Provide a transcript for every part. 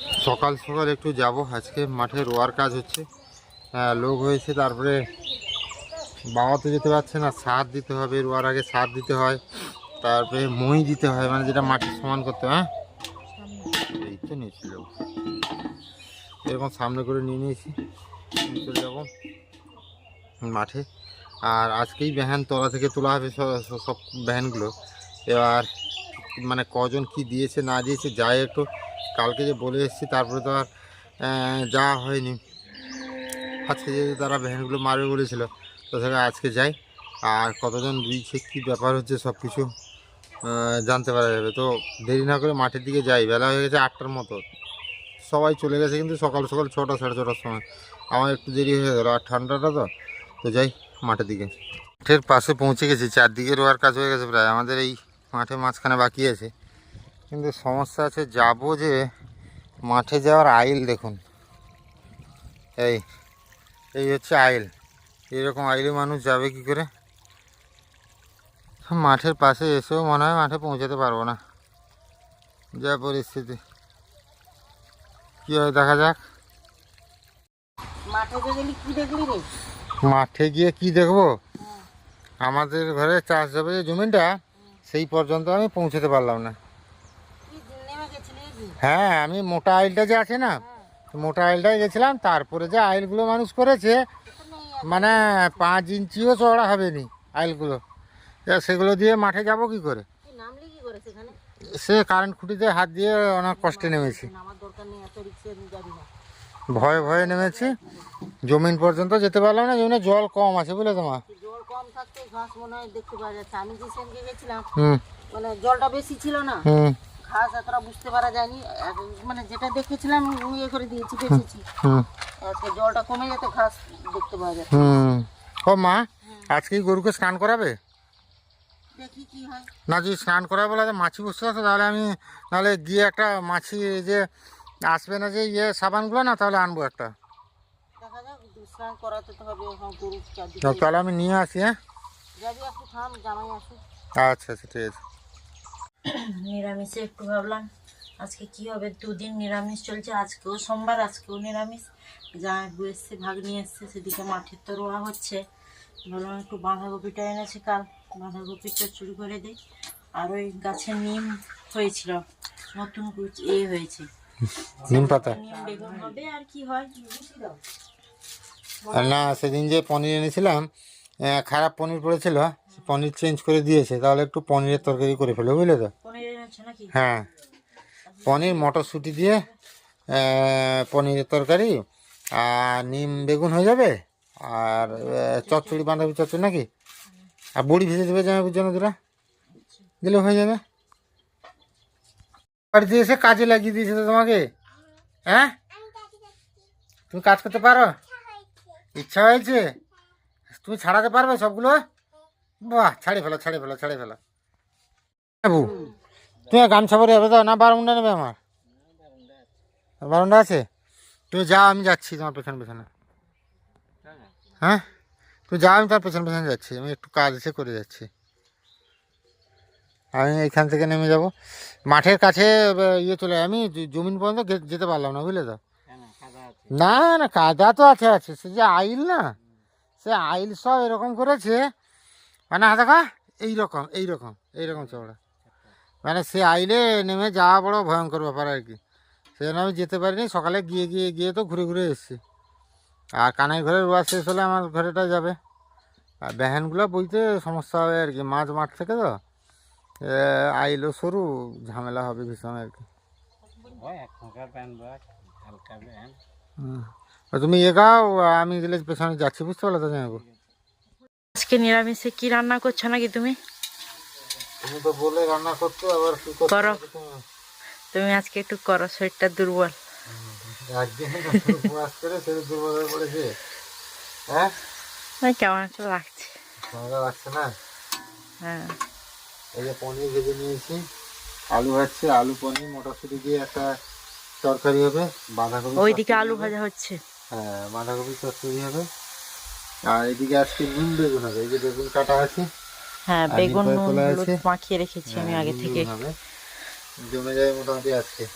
সকাল সকাল একটু যাব। আজকে মাঠে রোয়ার কাজ হচ্ছে। হ্যাঁ, লোক হয়েছে তারপরে বাবা তো যেতে পারছে না সার দিতে হবে রোয়ার আগে সার দিতে হয় তারপরে মই দিতে হয় মানে যেটা মাটি সমান করতে হয়, এই তো নিয়েছিল এরকম সামনে করে নিয়ে নিয়েছি নিয়ে চলে যাব মাঠে। আর আজকেই ভ্যান তলা থেকে তোলা হবে সব- ভ্যানগুলো। এবার মানে কজন কি দিয়েছে না দিয়েছে যাই একটু কালকে যে বলে এসেছি, তারপরে তো আর যাওয়া হয়নি। আজকে যেহেতু তারা ভ্যানগুলো মারবে বলেছিল, তো সেটা আজকে যাই। আর কতজন দিয়েছে কী ব্যাপার হচ্ছে সব কিছু জানতে পারা যাবে। তো দেরি না করে মাঠের দিকে যাই, বেলা হয়ে গেছে আটটার মতো। সবাই চলে গেছে কিন্তু সকাল সকাল ছটা, সাড়ে ছটার সময়। আমার একটু দেরি হয়ে গেল, আর ঠান্ডাটা তো তো যাই মাঠের দিকে। মাঠের পাশে পৌঁছে গেছি চারদিকে রোয়ার কাজ হয়ে গেছে প্রায়। আমাদের এই মাঠে মাঝখানে বাকি আছে। কিন্তু সমস্যা আছে যাব যে মাঠে যাওয়ার আইল দেখুন। এই এই হচ্ছে আইল। এরকম আইলে মানুষ যাবে কি করে? মাঠের পাশে এসেও মনে হয় মাঠে পৌঁছাতে পারব না। যা পরিস্থিতি। কী হয় দেখা যাক। মাঠে গিয়ে কি দেখব? আমাদের ঘরে চাষ যাবে যে জমিটা সেই পর্যন্ত আমি পৌঁছাতে পারলাম না। হ্যাঁ আমি মোটা আইলটা যে আছে না মোটা আইলটায় গেছিলাম তারপরে যে আইলগুলো মানুষ করেছে। মানে পাঁচ ইঞ্চিও চওড়া হবে নি আইলগুলো সেগুলো দিয়ে মাঠে যাব কি করে? সে কারেন্ট খুঁটিতে হাত দিয়ে অনেক কষ্টে নেমেছি। ভয়ে ভয়ে নেমেছি। জমিন পর্যন্ত যেতে পারলাম না জমিনে জল কম আছে বুঝলে তোমার তুই জল কম থাকতে ঘাস মনে হয় দেখতে পাওয়া যাচ্ছে। আমি যে গেছিলাম মানে জলটা বেশি ছিল না ঘাস এতটা বুঝতে পারা যায়নি। মানে যেটা দেখেছিলাম ইয়ে করে দিয়েছি হুম আজকে জলটা কমে যেতে ঘাস দেখতে পাওয়া যাচ্ছে। হুম। ও মা আজকে গরুকে স্নান করাবে? হয়। না যদি স্নান করাবে বলে মাছি বসতে আছে তাহলে আমি নাহলে গিয়ে একটা মাছি যে আসবে না যে ইয়ে সাবানগুলো না তাহলে আনব একটা। চারদিকে। তাহলে আমি নিয়ে আসি হ্যাঁ? আচ্ছা আচ্ছা ঠিক আছে। নিরামিষে একটু ভাবলাম আজকে কি হবে? দুদিন নিরামিষ চলছে আজকেও সোমবার আজকেও নিরামিষ। জামাইবু এসছে ভাগ নিয়ে এসছে সেদিকে মাঠের তো রোয়া হচ্ছে। ভাবলাম একটু বাঁধাকপিটা এনেছে কাল বাঁধাকপিটা চুরি করে দিই। আর ওই গাছে নিম হয়েছিল নতুন কুচ এ হয়েছে। নিম পাতা? নিম বেগুন হবে আর কি হয়? আর না সেদিন যে পনির এনেছিলাম খারাপ পনির পড়েছিল। পনির চেঞ্জ করে দিয়েছে তাহলে একটু পনিরের তরকারি করে ফেলো বুঝলে তো? হ্যাঁ। পনির মটরশুঁটি দিয়ে পনিরের তরকারি আর নিম বেগুন হয়ে যাবে আর চচ্চড়ি বাঁধাকপি চচ্চড়ি নাকি? আর বড়ি ভেজে দেবে জামাইপুর জন্য দুটা দিলে হয়ে যাবে। বাড়িতে এসে কাজে লাগিয়ে দিয়েছে তো তোমাকে? হ্যাঁ? তুমি কাজ করতে পারো? ইচ্ছা হয়েছে? তুমি ছাড়াতে পারবে সবগুলো? বাহ, ছাড়ি ফেলো ছাড়ি ফেলো ছাড়ি ফেলো। বাবু তুমি গামছা পরে যাবে তো না বারমুন্ডা নেবে আমার? বারমুন্ডা আছে? তুমি যাও আমি যাচ্ছি তোমার পেছনে পেছনে। হ্যাঁ? তুমি যাও আমি তার পেছনে পেছনে যাচ্ছি, আমি একটু কাজ এসে করে যাচ্ছি। আমি এখান থেকে নেমে যাব। মাঠের কাছে ইয়ে চলে আমি জমিন পর্যন্ত যেতে পারলাম না, বুঝলে তো? না না, কাদা তো আছে আছে। সে যে আইল না, সে আইল সব এরকম করেছে মানে দেখা এইরকম এইরকম এইরকম চওড়া। মানে সে আইলে নেমে যাওয়া বড় ভয়ঙ্কর ব্যাপার আর কি। সেজন্য আমি যেতে পারিনি সকালে গিয়ে গিয়ে গিয়ে তো ঘুরে ঘুরে এসেছি। আর কানের ঘরে রোয়া শেষ হলে আমার ঘরেটা যাবে। আর ব্যাহানগুলো বইতে সমস্যা হবে আর কি মাছ মাঠ থেকে তো। আইলো সরু ঝামেলা হবে ভীষণ আর কি। তুমি এগাও আমি গেলে পেছনে যাচ্ছি বুঝতে পারলে তো জানাব। আজকে নিরামিষে কি রান্না করছ নাকি তুমি? তুমি তো বলে রান্না করতে আবার কি করো। তুমি? আজকে একটু করো শরীরটা দুর্বল। দুর্বল হয়ে পড়েছে। হ্যাঁ? মানে কেমন একটা লাগছে। লাগছে না? হ্যাঁ। এই যে পনির ভেজে নিয়েছি আলু ভাজছি আলু পনির মটরশুঁটি দিয়ে একটা তরকারি হবে বাঁধাকপি ওইদিকে আলু ভাজা হচ্ছে। হ্যাঁ বাঁধাকপি চচ্চড়ি হবে। আর এদিকে আজকে নিম বেগুন হবে। এই যে বেগুন কাটা আছে। হ্যাঁ বেগুন নুন হলুদ মাখিয়ে রেখেছি আমি হ্যাঁ, আগে থেকে। জমে যাবে মোটামুটি আজকে।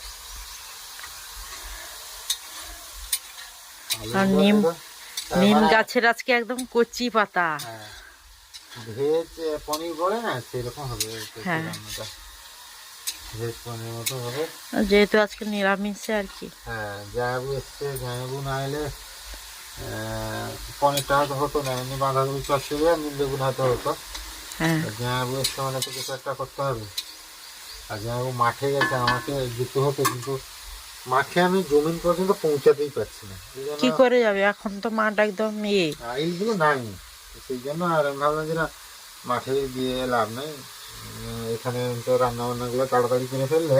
আর নিম- নিম মানে, গাছের আজকে একদম কচি পাতা। হ্যাঁ, ভেজ পনির করে না সেরকম হবে হ্যাঁ। রান্নাটা। ভেজ পনির মতো হবে। যেহেতু আজকে নিরামিষে আর কি। হ্যাঁ জায়াবু এসছে জায়াবু না এলে পনিরটা হয়তো হতো না এমনি বাঁধাকপি চচ্চড়ি আর নিম বেগুন হয়তো হতো। হ্যাঁ। জায়াবু মানে তো কিছু একটা করতে হবে। আর জায়াবু মাঠে গেছে আমাকে যেতে হতো কিন্তু মাঠে আমি জমিন পর্যন্ত পৌঁছাতেই পারছি না। কি করে যাবে? এখন তো মাঠ একদম ইয়ে। আইলগুলো নাই। সেই জন্য আর আমি ভাবলাম যে না মাঠে দিয়ে লাভ নেই। এখানে তো রান্না বান্নাগুলো তাড়াতাড়ি করে ফেললে।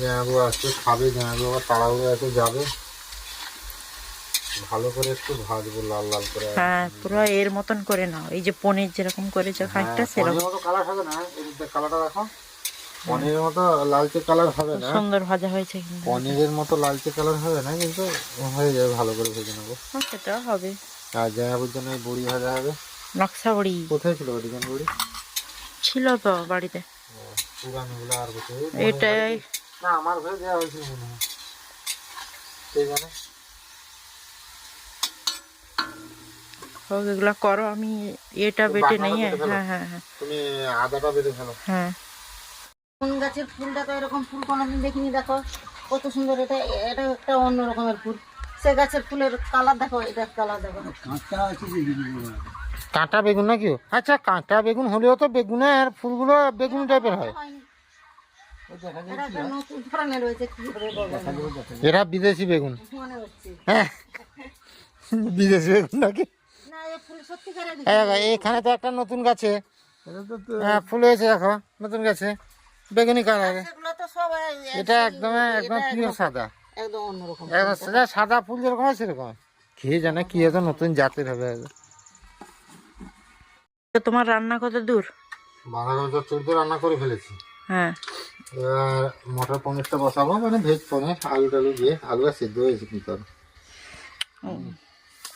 জামাবু আসতে খাবে জামাবু আবার তাড়াহুড়ো এসে যাবে। ভালো করে একটু ভাজবো লাল লাল করে হ্যাঁ পুরো এর মতন করে নাও। এই যে পনির যেরকম করেছ হ্যাঁ, সেরকম। মতো কালার হবে না এর কালারটা দেখো। পনিরের মতো লালচে কালার হবে না। সুন্দর ভাজা হয়েছে কিন্তু। পনিরের মতো লালচে কালার হবে না কিন্তু হয়ে যাবে ভালো করে ভেজে নেব। হ্যাঁ, সেটাও হবে। আর জামাবুর জন্য বড়ি ভাজা হবে। নকশা বড়ি। কোথায় ছিল ডিজাইন বড়ি? ছিল তো বাড়িতে। পুরানোগুলো আর কোথায়? এটাই। না আমার ঘরে দেওয়া হয়েছিল মনে হয়। জানে? হোক এগুলো করো আমি এটা বেটে নেই হ্যাঁ হ্যাঁ হ্যাঁ। তুমি আদাটা বেটে ফেলো। হ্যাঁ। কোন গাছের ফুলটা তো এরকম ফুল কোনোদিন দেখিনি দেখো। কত সুন্দর এটা এটা একটা অন্য রকমের ফুল। সে গাছের ফুলের কালার দেখো এটা কালার দেখো। কাঁটা বেগুন নাকি? আচ্ছা কাঁটা বেগুন হলেও তো বেগুনের ফুলগুলো বেগুন টাইপের হয়। এরা বিদেশি বেগুন। হ্যাঁ। বিদেশি বেগুন নাকি? এখানে তো একটা নতুন গাছে। হ্যাঁ ফুল হয়েছে দেখো নতুন গাছে। বেগুনি কালার তো এটা একদম একদম পিওর সাদা। একদম অন্যরকম। একদম সাদা সাদা ফুল যেরকম হয় সেরকম। কে জানে কি হয়তো নতুন জাতের হবে। তোমার রান্না কত দূর? বাঁধাকপি চচ্চড়ি রান্না করে ফেলেছি। হ্যাঁ। এবার মটর পনিরটা বসাবো মানে ভেজ পনির আলু টালু দিয়ে আলুটা সিদ্ধ হয়েছে কিন্তু।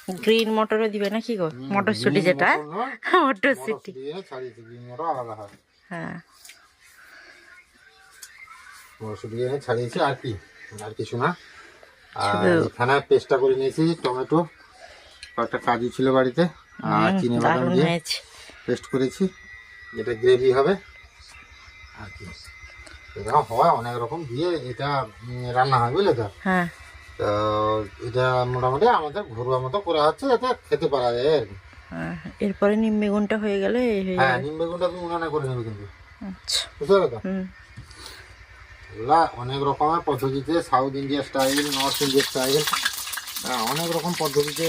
গ্রিন মটরও দিবে না কি গো মটরশুটি যেটা? মটরশুটি হয়। মটরশুঁটি ছাড়িয়েছি আর কি আর কিছু না। আর এখানে পেস্টটা করে নিয়েছি টমেটো। কয়েকটা কাজু ছিল বাড়িতে আর চিনি বাদাম দিয়ে পেস্ট করেছি এটা গ্রেভি হবে। আর কি। এরকম হয় অনেক রকম দিয়ে এটা রান্না হয় বুঝলে তো? হ্যাঁ। তো এটা মোটামুটি আমাদের ঘরোয়া মতো করা হচ্ছে যাতে খেতে পারা যায় আর কি হ্যাঁ, এরপরে নিম বেগুনটা হয়ে গেলে হয়ে যাবে। নিম বেগুনটা তুমি উনানে করে নেবে কিন্তু। আচ্ছা। বুঝতে তো অনেক রকমের পদ্ধতিতে south India style north India style অনেক রকম পদ্ধতিতে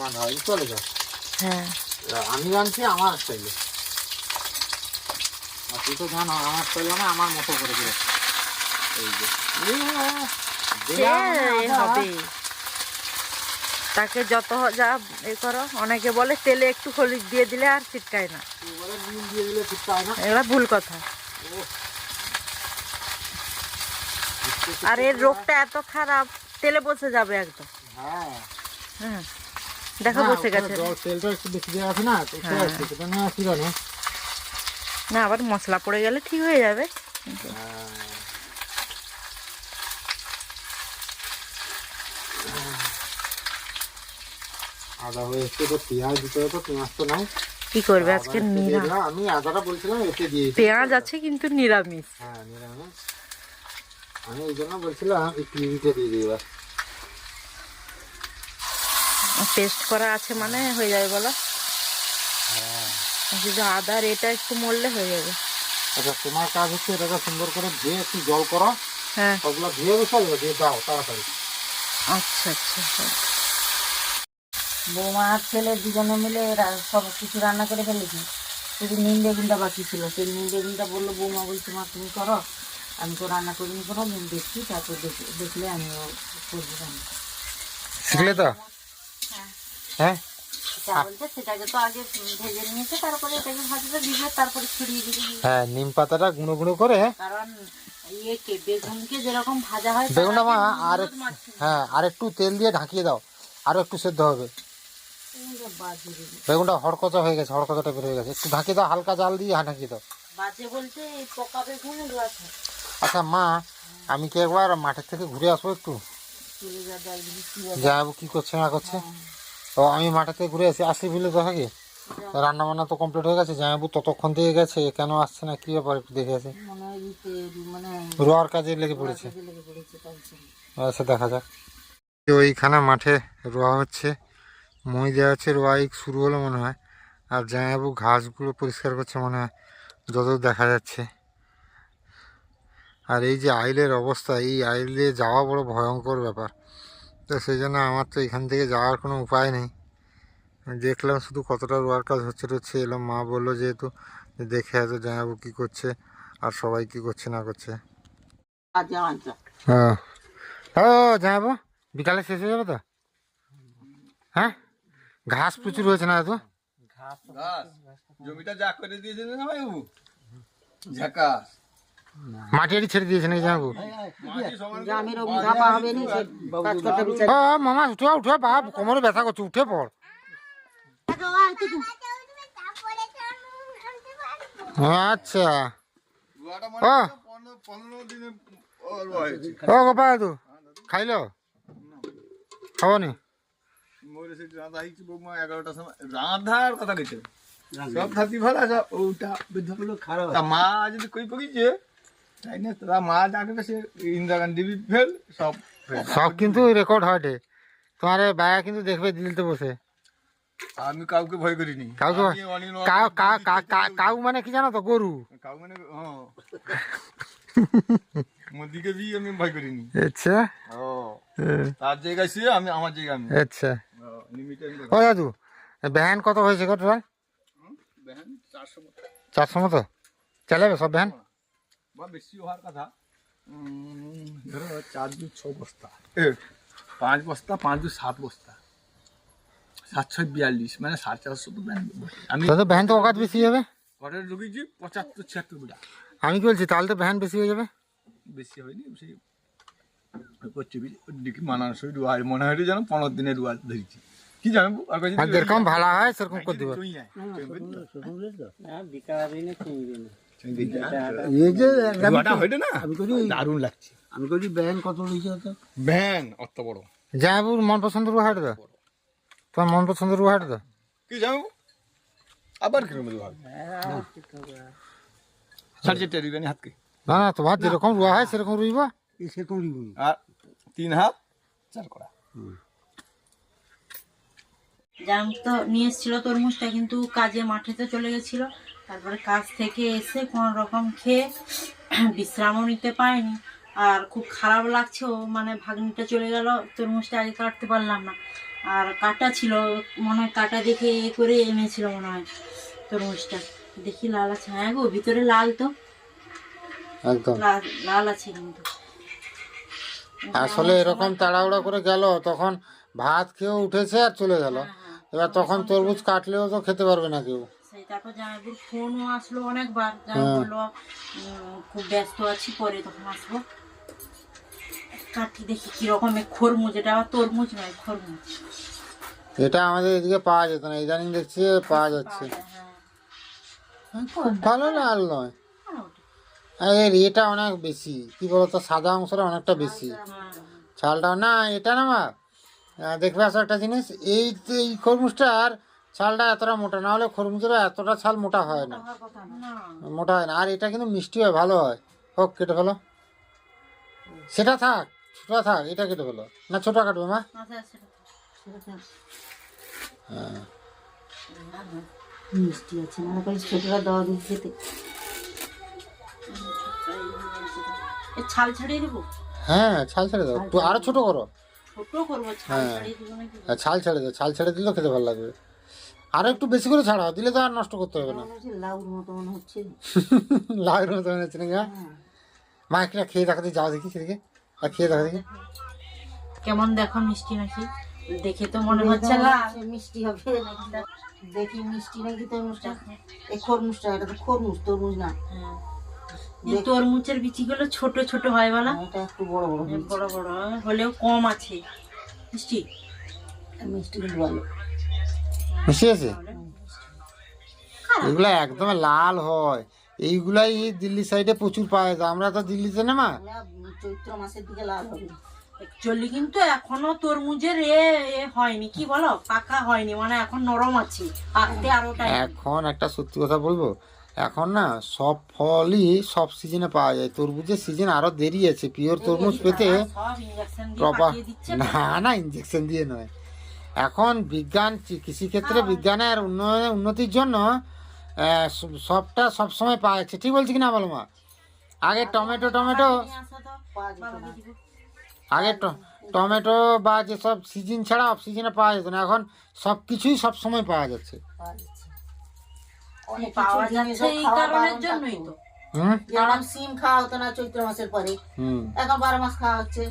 রান্না হয় বুঝতে পারলে হ্যাঁ। আমি রাঁধছি আমার স্টাইলে তুই তো জানো আমার স্টাইলে মানে আমার মতো করে দিলে এই যে সে আদা। হবে। তাকে যত যা এ করো অনেকে বলে তেলে একটু হলুদ দিয়ে দিলে আর ছিটকায় না। এগুলো ভুল কথা। আর এর রোগটা এত খারাপ তেলে বসে যাবে একদম। হ্যাঁ। হ্যাঁ। দেখো বসে গেছে। তেলটা একটু বেশি দেওয়া আছে না তো উঠে হ্যাঁ। সেটা অসুবিধা না। আবার মশলা পড়ে গেলে ঠিক হয়ে যাবে। আদা হয়ে এসছে তো পেঁয়াজ দিতে হবে তো পেঁয়াজ তো নাই। কি করবে আজকে নিরামিষ আমি আদাটা বলছিলাম এতে দিয়ে পেঁয়াজ আছে কিন্তু নিরামিষ। হ্যাঁ নিরামিষ। আমি এই জন্য বলছিলাম এই পিঁড়িটা দিয়ে দিই এবার। পেস্ট করা আছে মানে হয়ে যাবে বলো? শুধু আদার এটা একটু মরলে হয়ে যাবে। আচ্ছা তোমার কাজ হচ্ছে এটাকে সুন্দর করে ধুয়ে একটু জল করো। হ্যাঁ। সবগুলো ধুয়ে বসাবে? দিয়ে দাও তাড়াতাড়ি। আচ্ছা আচ্ছা আচ্ছা। বৌমা আর ছেলে দুজনে মিলে সব কিছু রান্না করে ফেলেছি। শুধু নিম বেগুনটা বাকি ছিল। সেই নিম বেগুনটা বলল বৌমা বলছে মা তুমি করো। আমি তো রান্না করিনি করো আমি দেখছি তারপর দেখে- দেখলে আমিও করব রান্না। শিখলে তো? হ্যাঁ। যা সেটাকে তো আগে ভেজে নিয়েছে তারপরে এটাকে ভাজবে দিবে তারপরে ছড়িয়ে দিবে। হ্যাঁ নিম পাতাটা গুঁড়ো গুঁড়ো করে। কারণ হয় বেগুনটা মা আর একটু- হ্যাঁ আর একটু তেল দিয়ে ঢাকিয়ে দাও। আরও একটু সেদ্ধ হবে। বেগুনটা হড়কচা হয়ে গেছে হড়কচা টাইপের হয়ে গেছে। একটু ঢাকিয়ে দাও হালকা জাল দিয়ে হ্যাঁ ঢাকিয়ে দাও। বাজে বলতে পোকা বেগুন আচ্ছা মা আমি কি একবার মাঠের থেকে ঘুরে আসব একটু? চলে যা দেখ কি করছে না করছে। তো আমি মাঠের থেকে ঘুরে আসি। আসি বলে তো কি? রান্না বান্না তো কমপ্লিট হয়ে গেছে জামাইবাবু ততক্ষণ থেকে গেছে কেন আসছে না কি ব্যাপার একটু দেখে আসি। মনে হয় রোয়ার কাজে লেগে পড়েছে। আচ্ছা দেখা যাক। ওইখানে মাঠে রোয়া হচ্ছে। মই দেওয়া হচ্ছে রোয়াই শুরু হলো মনে হয়। আর জামাইবাবু ঘাসগুলো পরিষ্কার করছে মনে হয় যত দেখা যাচ্ছে। আর এই যে আইলের অবস্থা এই আইলে যাওয়া বড় ভয়ঙ্কর ব্যাপার। তো সেই জন্য আমার তো এখান থেকে যাওয়ার কোনো উপায় নেই। দেখলাম শুধু কতটা রোয়ার কাজ হচ্ছে হচ্ছে এলাম মা বলল যেহেতু দেখে আসো জামাইবাবু কী করছে আর সবাই কী করছে না করছে। হ্যাঁ ও যাব বিকালে শেষ হয়ে যাবে তো? হ্যাঁ? ঘাস প্রচুর হয়েছে না তো ঘাস। জমিটা যা করে দিয়েছে না বাবু? ঝাকাস। মাটি আটি ছেড়ে দিয়েছে নাকি করতে মামা উঠে উঠে বাপ কোমরে ব্যথা করছে উঠে পড়। আচ্ছা। ও। মানে ও। রুয়া হয়েছে। ও গোপা দাদু খাইলো? খাবনি মরে সে রাধা হয়েছে বৌমা এগারোটার সময় রাধার কথা গেছে সব থাকি ভালো আছে ওটা বৃদ্ধগুলো খারাপ তা মা যদি কই পকিছে তাই না? তারা মা ডাকে সে ইন্দিরা গান্ধী ফেল সব। সব কিন্তু রেকর্ড হয় তোমার বায়া কিন্তু দেখবে দিলতে বসে। আমি কাউকে ভয় করিনি। কাউকে কাউ মানে কি জানো তো গরু। কাউ মানে হ্যাঁ মোদিকে বি আমি ভয় করিনি। আচ্ছা। ও। তার জায়গায় সে আমি আমার জায়গায় আমি। আচ্ছা। লিমিটেড ও দাদু ভ্যান কত হয়েছে কত টোটাল বেহান চারশো চারশো মতো? চালাবে সব ভ্যান বা বেশি হওয়ার কথা। ধরো চার দু ছ বস্তা। পাঁচ বস্তা পাঁচ দু সাত বস্তা। সাত ছয় বিয়াল্লিশ মানে সাড়ে চারশো তো আমি তাহলে ভ্যান তো অকাত বেশি হবে। ঘরে ঢুকেছি পঁচাত্তর ছিয়াত্তর বিঘা আমি কি বলছি তাহলে তো ভ্যান বেশি হয়ে যাবে। বেশি হয়নি সেই করছে দিকে মানানসই রুয়া মনে হয় যেন পনেরো দিনের রুয়া ধরেছি। কি জানো আর কাছে যেরকম ভালো হয় সেরকম করে দেবো রুয়াটা দারুণ লাগছে। আমি করি কত লিখে অত বড়। মন তোমার মন তো? কি জানো আবার সাড়ে চারটে দিবেন হাতকে? না না তোমার যেরকম রুয়া হয় সেরকম রুইব। সেরকম লিখুন আর তিন হাত চার করা জাম তো নিয়ে এসেছিল তরমুজটা কিন্তু কাজে মাঠেতে চলে গেছিল। তারপরে কাজ থেকে এসে কোনো রকম খেয়ে বিশ্রামও নিতে পারেনি। আর খুব খারাপ লাগছে ও মানে ভাগ্নিটা চলে গেল তরমুজটা আগে কাটতে পারলাম না। আর কাটা ছিল মনে হয় কাটা দেখে এ করে এনেছিল মনে হয় তরমুজটা। দেখি লাল আছে। হ্যাঁ গো ভিতরে লাল তো। একদম। লাল লাল আছে কিন্তু। আসলে এরকম তাড়াহুড়া করে গেল তখন ভাত খেয়ে উঠেছে আর চলে গেল। এবার তখন তরমুজ কাটলেও তো খেতে পারবে না কেউ। তারপর জামাইবুর ফোনও আসলো অনেকবার জামাই বলল খুব ব্যস্ত আছি পরে তখন আসব। কাটি দেখি কীরকম এ খরমুজ এটা আবার তরমুজ নয় খরমুজ। এটা আমাদের এদিকে পাওয়া যেত না ইদানিং দেখছি পাওয়া যাচ্ছে। হ্যাঁ। খুব ভালো লাল নয়। এর এটা অনেক বেশি। কি বলতো, সাদা অংশটা অনেকটা বেশি। ছালটা না, এটা না মা? দেখবে আসো একটা জিনিস, এই এই খরমুজটার ছালটা এতটা মোটা, না হলে খরমুজের এতটা ছাল মোটা হয় না। না মোটা হয় না। আর এটা কিন্তু মিষ্টি হয়, ভালো হয়। হোক, কেটে ফেলো। সেটা থাক ছোটা থাক, এটা কেটে ফেলো। না, ছোটা কাটবে মা। হ্যাঁ মিষ্টি আছে, মনে করি ছোটরা দেওয়া ছাল ছাড়িয়ে দেবো? হ্যাঁ ছাল ছেড়ে দাও। একটু আরও ছোট করো। ছোট করব ছাল হ্যাঁ। ছাড়িয়ে দেবো নাকি? হ্যাঁ, ছাল ছেড়ে দাও। ছাল ছেড়ে দিলেও খেতে ভালো লাগবে। আরও একটু বেশি করে ছাড়াও দিলে তো আর নষ্ট করতে হবে না। মনে হচ্ছে লাউর মতো মনে হচ্ছে। লাউয়ের মতো মনে হচ্ছে নাকি মা? মা একটা খেয়ে দেখাতে যাও দেখি সেদিকে। আর খেয়ে দেখা দেখি। কেমন দেখো মিষ্টি নাকি? দেখে তো মনে হচ্ছে না। মিষ্টি হবে দেখি মিষ্টি নাকি তরমুজটা। এই খরমুজটা এটা তো খরমুজ তরমুজ না। হ্যাঁ। তরমুজের বিচিগুলো ছোট ছোট হয় বলা। এটা একটু বড় বড় বড় বড় হলেও কম আছে। মিষ্টি? মিষ্টি কিন্তু ভালো। মিশে আছে? এগুলা একদম লাল হয়। এইগুলাই দিল্লি সাইডে প্রচুর পাওয়া যায়। আমরা তো দিল্লিতে না মা চৈত্র মাসের দিকে লাল হবে। অ্যাকচুয়ালি কিন্তু এখনও তরমুজের এ এ হয়নি। কি বলো? পাকা হয়নি। মানে এখন নরম আছে। পাকতে আরও এখন একটা সত্যি কথা বলব। এখন না সব ফলই সব সিজনে পাওয়া যায়। তরমুজের সিজন আরও দেরি আছে। পিওর তরমুজ পেতে না। না ইঞ্জেকশন দিয়ে নয়। এখন বিজ্ঞান কৃষিক্ষেত্রে বিজ্ঞানের উন্নয়ন উন্নতির জন্য সবটা সব সময় পাওয়া যাচ্ছে। ঠিক বলছি কি না বলো মা আগে টমেটো টমেটো। আগে ট- টমেটো বা যেসব সিজন ছাড়া অফ সিজনে পাওয়া যেত না এখন সব কিছুই সব সময় পাওয়া যাচ্ছে। পাওয়া যাচ্ছে। কি অনেক পাওয়া কিছু যাচ্ছে জিনিসও এই কারণের জন্যই তো। যেমন সিম খাওয়া হতো না চৈত্র মাসের পরে। এখন বারো মাস খাওয়া হচ্ছে।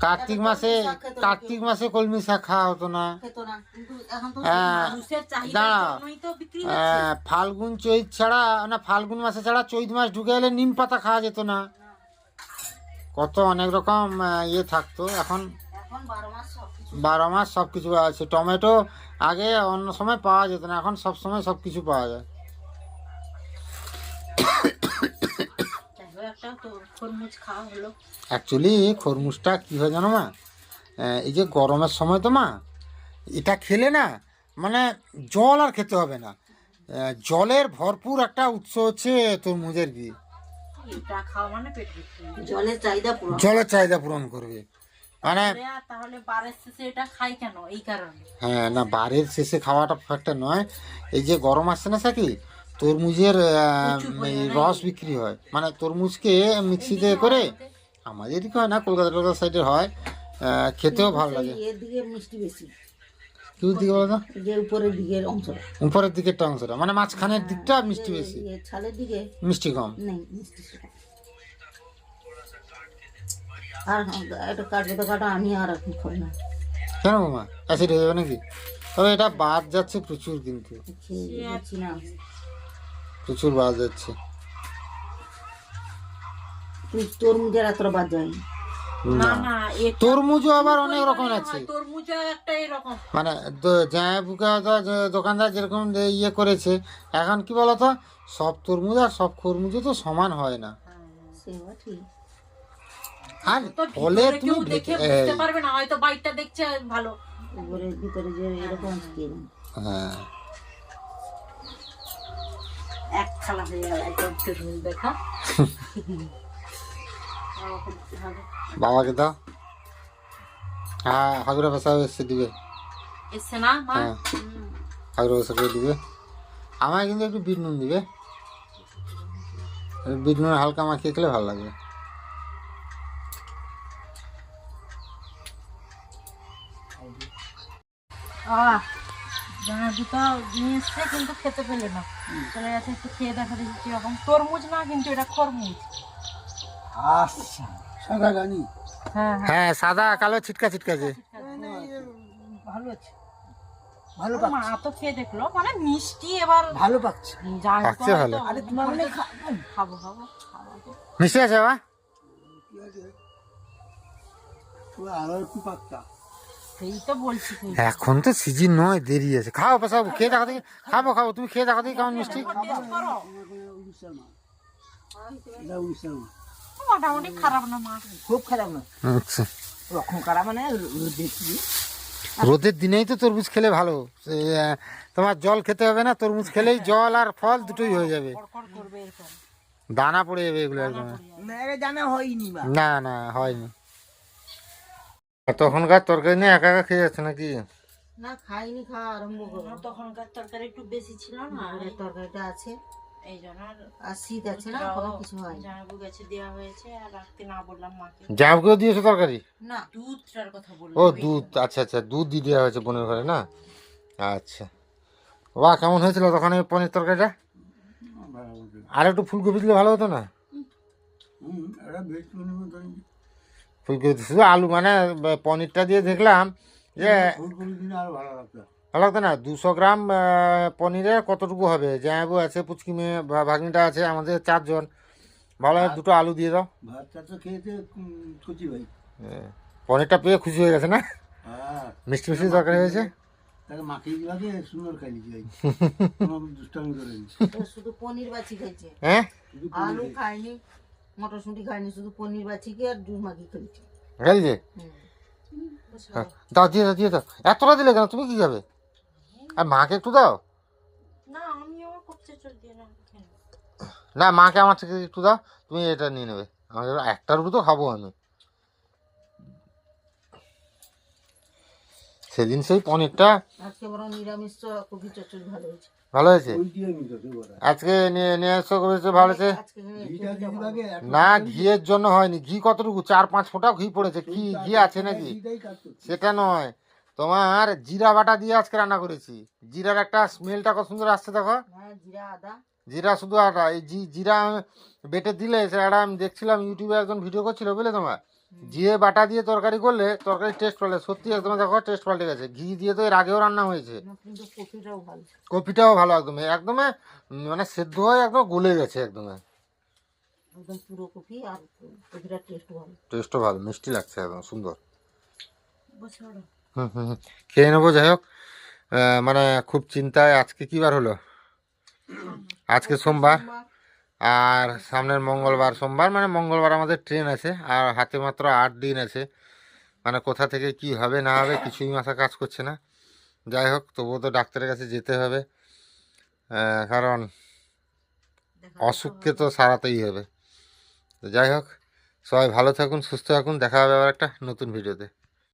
কার্তিক মাসে কার্তিক মাসে কলমি শাক খাওয়া হতো না। খেতো না। কিন্তু এখন তো হ্যাঁ, আহ, ফাল্গুন চৈত ছাড়া না ফাল্গুন মাসে ছাড়া চৈত মাস ঢুকে এলে নিম পাতা খাওয়া যেত না। কত অনেক রকম ইয়ে থাকতো। এখন এখন বারো মাস সব কিছু বারো মাস সব কিছু আছে টমেটো আগে অন্য সময় পাওয়া যেত না। এখন সব সময় সব কিছু পাওয়া যায়। যাই তো তরমুজ খাওয়া হলো। অ্যাকচুয়ালি খরমুজটা কী হয় জানো মা? এই যে গরমের সময় তো মা এটা খেলে না মানে জল আর খেতে হবে না। জলের ভরপুর একটা উৎস হচ্ছে তরমুজের খাওয়া মানে জলের চাহিদা জলের চাহিদা পূরণ করবে। মানে তাহলে বারের শেষে এটা খাই কেন? এই কারণে। হ্যাঁ না বারের শেষে খাওয়াটা একটা নয়। এই যে গরম আসছে না সাকি? তরমুজের রস বিক্রি হয়। মানে তরমুজকে মিক্সিতে করে আমাদের এদিকে হয় না কলকাতা টলকাতা সাইডে হয় খেতেও ভালো লাগে। এর মিষ্টি বেশি। কি দিকে বলো তো? যে উপরের দিকের অংশটা। উপরের দিকের অংশটা। মানে মাঝখানের দিকটা মিষ্টি বেশি। ছালের দিকে মিষ্টি কম। মিষ্টি আর এটা কাটবে তো কাটা আমি আর এখন খাই না। কেন মামা অ্যাসিড হয়ে যাবে নাকি? তবে এটা বাদ যাচ্ছে প্রচুর কিন্তু। প্রচুর বাজ যাচ্ছে। তুই তোর মুখের এতটা যায়নি না। না তরমুজও আবার অনেক রকম আছে। তরমুজ একটা এরকম মানে দোকানদার যেরকম ইয়ে করেছে এখন কি বলতো? সব তরমুজ আর সব খরমুজও তো সমান হয় না। আর ফলে তুমি দেখে দেখে- বুঝতে পারবে না হয়তো বাইকটা দেখছে ভালো। ভিতরে যে এরকম আছে কে জানে। হ্যাঁ। এক খালা হয়ে গেল একদম তরমুজ দেখা। বাবাকে দাও। হ্যাঁ হাগুরা ভাষা এসে দিবে। এসছে না হ্যাঁ হাগুরা ভাষা করে দিবে। আমায় কিন্তু একটু বিট নুন দিবে। বিট নুন হালকা মাখিয়ে খেলে ভালো লাগবে। আহ জানা দুটো নিয়ে এসছে কিন্তু খেতে পেলে না। চলে গেছে একটু খেয়ে দেখা দেখি কীরকম তরমুজ না কিন্তু এটা খরমুজ। আচ্ছা সাদা গানি। হ্যাঁ হ্যাঁ। সাদা কালো ছিটকা ছিটকা আছে ভালো আছে। ভালো হ্যাঁ মা তো খেয়ে দেখল মানে মিষ্টি এবার ভালো পাচ্ছে তো ভালো। আরে তোমার মানে খাব খাব খাব। মিষ্টি আছে আরও একটু পাক্কা সেই তো বলছি এখন তো সিজন নয় দেরি আছে। খাও পেশাবো খেয়ে দেখো দেখি। খাব খাব তুমি খেয়ে দেখো দেখি কেমন মিষ্টি। মোটামুটি খারাপ না মা। খুব খারাপ না। আচ্ছা। রকম খারাপ মানে দেখছি রোদের দিনেই তো তরমুজ খেলে ভালো। তোমার জল খেতে হবে না তরমুজ খেলেই জল আর ফল দুটোই হয়ে যাবে। দানা পড়ে যাবে এগুলো একদম। না না হয়নি। তখনকার তরকারি নিয়ে একা একা খেয়ে যাচ্ছে নাকি? না খাইনি খাওয়া আরম্ভ করব। তখনকার তরকারি একটু বেশি ছিল না তরকারিটা আছে। এই জন্য আর শীত আছে না কোনো কিছু হয়নি। জামাইবু গেছে দেওয়া হয়েছে আর রাখতে না বললাম মাকে। জামকেও দিয়েছ তরকারি? না দুধটার কথা বললাম। ও দুধ আচ্ছা আচ্ছা দুধ দিয়ে দেওয়া হয়েছে বোনের ঘরে না? আচ্ছা। বাহ কেমন হয়েছিল তখন এই পনির তরকারিটা? আর একটু ফুলকপি দিলে ভালো হতো না? হুম এটা ফুলকপি শুধু আলু মানে পনিরটা দিয়ে দেখলাম যে ভালো লাগতো। না? দুশো গ্রাম আহ, পনিরে কতটুকু হবে? জামাইবু আছে পুচকি মেয়ে ভাগ্নিটা আছে আমাদের চারজন। ভালো হয় দুটো আলু দিয়ে দাও। হ্যাঁ। পনিরটা পেয়ে খুশি হয়ে গেছে না? হ্যাঁ। মিষ্টি মিষ্টি তরকারি হয়েছে? হ্যাঁ? মটরশুঁটি খাইনি শুধু পনির বাছি আর দুধ মাখি খেয়েছি। হ্যাঁ দাও দিয়ে দাও দিয়ে দাও। এতটা দিলে কেন? তুমি কি খাবে? আর মাকে একটু দাও। না মাকে আমার থেকে একটু দাও তুমি এটা নিয়ে নেবে। আমার একটা রুটি তো খাব আমি। সেদিন সেই পনিরটা আজকে বরং নিরামিষ কপি চচ্চড়ি ভালো হয়েছে। ভালো হয়েছে? আজকে নিয়ে নিয়ে এসো করেছে ভালো হয়েছে? না ঘিয়ের জন্য হয়নি। ঘি কতটুকু? চার পাঁচ ফোঁটা ঘি পড়েছে। কি ঘি আছে নাকি? সেটা নয়। তোমার জিরা বাটা দিয়ে আজকে রান্না করেছি। জিরার একটা স্মেলটা কত সুন্দর আসছে দেখো। হ্যাঁ জিরা শুধু আটা এই জিরা বেটে দিলে সেটা আমি দেখছিলাম ইউটিউবে একজন ভিডিও করছিল বুঝলে তোমার? জিরে বাটা দিয়ে তরকারি করলে তরকারি টেস্ট পাল্টে সত্যি একদম দেখো টেস্ট পাল্টে গেছে। ঘি দিয়ে তো এর আগেও রান্না হয়েছে। কপিটাও ভালো। একদম। একদম মানে সেদ্ধ হয়ে একদম গলে গেছে একদম। একদম পুরো কপি আর কপিটার টেস্ট ভালো। টেস্টও ভালো মিষ্টি লাগছে একদম সুন্দর। হুম হুম। খেয়ে নেব যাই হোক। মানে খুব চিন্তায় আজকে কি বার হলো? আজকে সোমবার। আর সামনের মঙ্গলবার সোমবার মানে মঙ্গলবার আমাদের ট্রেন আছে আর হাতে মাত্র আট দিন আছে। মানে কোথা থেকে কি হবে না হবে কিছুই মাথা কাজ করছে না। যাই হোক তবুও তো ডাক্তারের কাছে যেতে হবে। কারণ অসুখকে তো সারাতেই হবে। তো যাই হোক সবাই ভালো থাকুন সুস্থ থাকুন। দেখা হবে আবার একটা নতুন ভিডিওতে